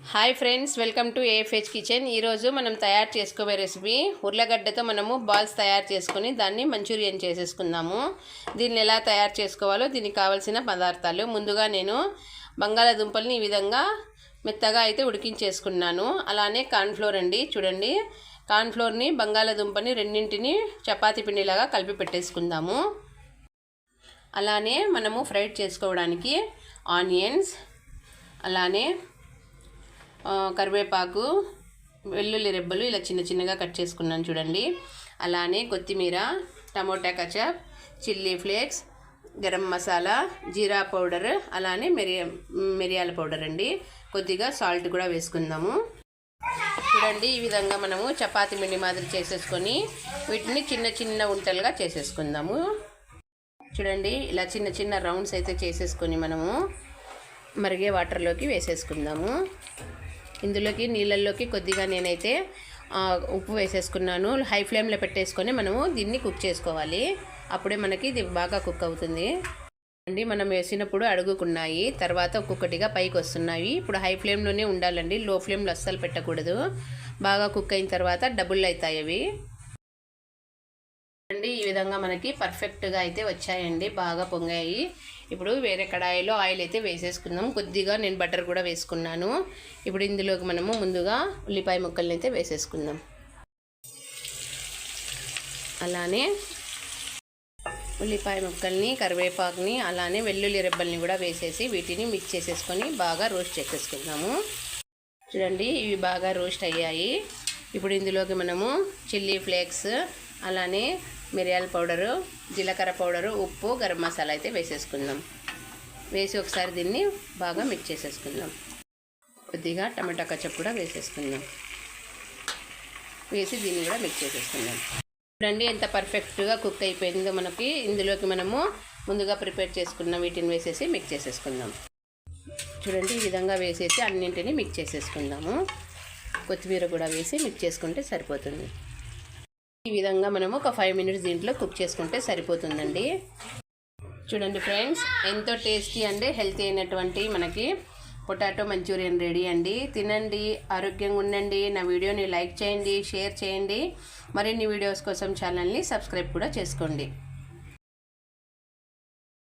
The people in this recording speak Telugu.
Hi friends welcome to AFH kitchen ఈరోజు మనం తయారు చేసుకోవే రెసిపీ ఉర్లగడ్డతో మనము బాల్స్ తయారు చేసుకుని దాన్ని మంచూరియన్ చేసేసుకుందాము. దీన్ని ఎలా తయారు చేసుకోవాలో దీనికి కావాల్సిన పదార్థాలు. ముందుగా నేను బంగాళాదుంపల్ని ఈ విధంగా మెత్తగా అయితే ఉడికించేసుకున్నాను. అలానే కార్న్ఫ్లోర్ అండి చూడండి. కార్న్ఫ్లోర్ని బంగాళాదుంపని రెండింటిని చపాతీ పిండిలాగా కలిపి పెట్టేసుకుందాము. అలానే మనము ఫ్రైడ్ చేసుకోవడానికి ఆనియన్స్ అలానే కరివేపాకు వెల్లుల్లి రెబ్బలు ఇలా చిన్న చిన్నగా కట్ చేసుకున్నాను చూడండి. అలానే కొత్తిమీర tomato ketchup chilli flakes garam masala jeera powder అలానే మిరియ మిరియాల పౌడర్ అండి. కొద్దిగా సాల్ట్ కూడా వేసుకుందాము. చూడండి ఈ విధంగా మనము చపాతి పిండి మాదిరి చేసేసుకొని వీటిని చిన్న చిన్న ఉంటలుగా చేసేసుకుందాము. చూడండి ఇలా చిన్న చిన్న రౌండ్స్ అయితే చేసేసుకొని మనము మరిగే వాటర్లోకి వేసేసుకుందాము. ఇందులోకి నీళ్ళల్లోకి కొద్దిగా నేనైతే ఉప్పు వేసేసుకున్నాను. హై ఫ్లేమ్లో పెట్టేసుకొని మనము దీన్ని కుక్ చేసుకోవాలి. అప్పుడే మనకి ఇది బాగా కుక్ అవుతుంది. అండి మనం వేసినప్పుడు అడుగుకున్నాయి. తర్వాత ఒక్కొక్కటిగా పైకి వస్తున్నాయి. ఇప్పుడు హై ఫ్లేమ్లోనే ఉండాలండి. లో ఫ్లేమ్లో అస్సలు పెట్టకూడదు. బాగా కుక్ అయిన తర్వాత డబుల్ అవుతాయి అవి. అండి ఈ విధంగా మనకి పర్ఫెక్ట్గా అయితే వచ్చాయండి బాగా పొంగాయి. ఇప్పుడు వేరే కడాయిలో ఆయిల్ అయితే వేసేసుకుందాం. కొద్దిగా నేను బటర్ కూడా వేసుకున్నాను. ఇప్పుడు ఇందులోకి మనము ముందుగా ఉల్లిపాయ ముక్కల్ని అయితే వేసేసుకుందాం. అలానే ఉల్లిపాయ ముక్కల్ని కరివేపాకుని అలానే వెల్లుల్లి రెబ్బల్ని కూడా వేసేసి వీటిని మిక్స్ చేసేసుకొని బాగా రోస్ట్ చేసేసుకుందాము. చూడండి ఇవి బాగా రోస్ట్ అయ్యాయి. ఇప్పుడు ఇందులోకి మనము చిల్లీ ఫ్లేక్స్ అలానే మిరియాల పౌడరు జీలకర్ర పౌడరు ఉప్పు గరం మసాలా అయితే వేసేసుకుందాం. వేసి ఒకసారి దీన్ని బాగా మిక్స్ చేసేసుకుందాం. కొద్దిగా టమాటా కచ్చప్ కూడా వేసేసుకుందాం. వేసి దీన్ని కూడా మిక్స్ చేసేసుకుందాం. చూడండి ఎంత పర్ఫెక్ట్గా కుక్ అయిపోయిందో మనకి. ఇందులోకి మనము ముందుగా ప్రిపేర్ చేసుకున్న వీటిని వేసేసి మిక్స్ చేసేసుకుందాం. చూడండి ఈ విధంగా వేసేసి అన్నింటినీ మిక్స్ చేసేసుకుందాము. కొత్తిమీర కూడా వేసి మిక్స్ చేసుకుంటే సరిపోతుంది. ఈ విధంగా మనము ఒక ఫైవ్ మినిట్స్ దీంట్లో కుక్ చేసుకుంటే సరిపోతుందండి. చూడండి ఫ్రెండ్స్ ఎంతో టేస్టీ అండి హెల్తీ అయినటువంటి మనకి పొటాటో మంచూరియన్ రెడీ అండి. తినండి ఆరోగ్యంగా ఉండండి. నా వీడియోని లైక్ చేయండి షేర్ చేయండి. మరిన్ని వీడియోస్ కోసం ఛానల్ని సబ్స్క్రైబ్ కూడా చేసుకోండి.